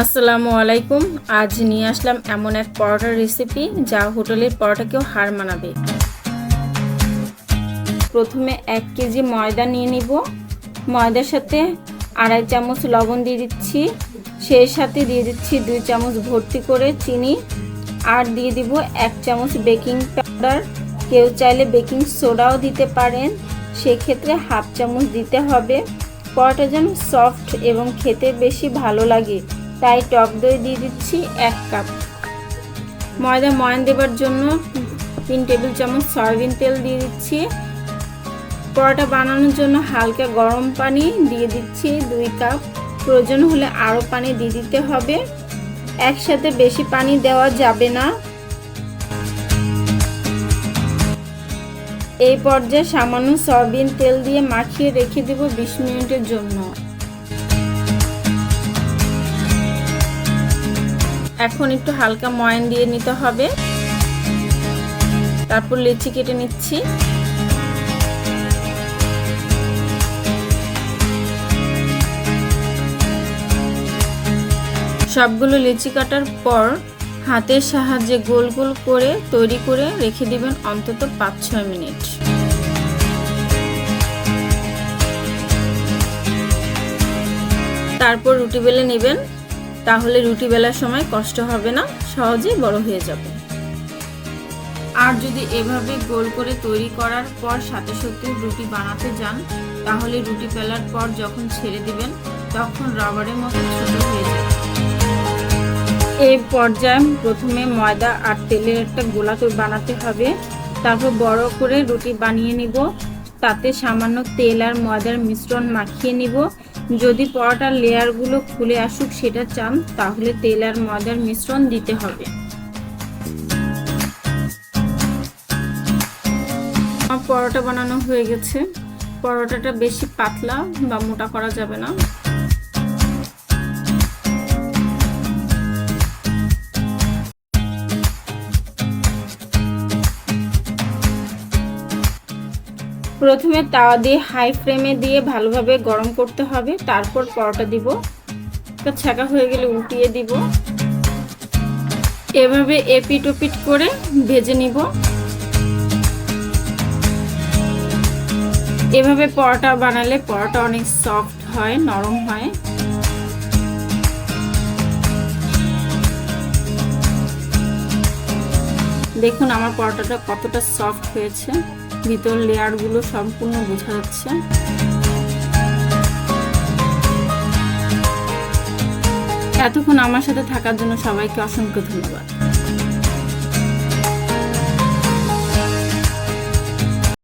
আসসালামু আলাইকুম। আজ নিয়ে আসলাম এমন এক পরোটার রেসিপি যা হোটেলের পরোটাকেও হার মানাবে। প্রথমে এক কেজি ময়দা নিয়ে নিব। ময়দার সাথে আড়াই চামচ লবণ দিয়ে দিচ্ছি। সেই সাথে দিয়ে দিচ্ছি দুই চামচ ভর্তি করে চিনি। আর দিয়ে দিব এক চামচ বেকিং পাউডার কেউ চাইলে বেকিং সোডাও দিতে পারেন। সেক্ষেত্রে হাফ চামচ দিতে হবে। পরোটা যেন সফট এবং খেতে বেশি ভালো লাগে। তাই টক দই দিয়ে দিচ্ছি এক কাপ। ময়দা ময়ান দেবার জন্য তিন টেবিল চামচ সয়াবিন তেল দিয়ে দিচ্ছি। পরোটা বানানোর জন্য হালকা গরম পানি দিয়ে দিচ্ছি দুই কাপ। প্রয়োজন হলে আরও পানি দিয়ে দিতে হবে। একসাথে বেশি পানি দেওয়া যাবে না। এই পর্যায়ে সামান্য সয়াবিন তেল দিয়ে মাখিয়ে রেখে দেব বিশ মিনিটের জন্য। এখন একটু হালকা ময়ান দিয়ে নিতে হবে। তারপর লেচি কেটে নিচ্ছি। সবগুলো লেচি কাটার পর হাতের সাহায্যে গোল গোল করে তৈরি করে রেখে দিবেন অন্তত পাঁচ, ছয় মিনিট। তারপর রুটি বেলে নেবেন। তাহলে রুটি বেলার সময় কষ্ট হবে না, সহজেই বড় হয়ে যাবে। আর যদি এভাবে গোল করে তৈরি করার পর সাথে সাথে রুটি বানাতে যান, তাহলে রুটি বেলার পর যখন ছেড়ে দিবেন, তখন রাবারের মতো ছোট হয়ে যাবে। এই পর্যায়ে প্রথমে ময়দা আর তেলের একটা গোলা বানাতে হবে। তারপর বড় করে রুটি বানিয়ে নিব। তাতে সামান্য তেল আর ময়দার মিশ্রণ মাখিয়ে নিব। যদি পরোটার লেয়ারগুলো খুলে আসুক সেটা চান, তাহলে তেল আর ময়দার মিশ্রণ দিতে হবে। পরোটা বানানো হয়ে গেছে। পরোটাটা বেশি পাতলা বা মোটা করা যাবে না। প্রথমে তাওয়া দিয়ে হাই ফ্লেমে দিয়ে ভালোভাবে গরম করতে হবে, তারপর পরোটা দিব। ছাকা হয়ে গেলে উঠিয়ে দিব। এভাবে এপিট ওপিট করে ভেজে নিব। এভাবে পরোটা বানালে পরোটা অনেক সফট হয়, নরম হয়। দেখুন আমার পরোটাটা কতটা সফট হয়েছে। ভিতর লেয়ারগুলো সম্পূর্ণ বোঝা যাচ্ছে। এতক্ষণ আমার সাথে থাকার জন্য সবাইকে অসংখ্য ধন্যবাদ।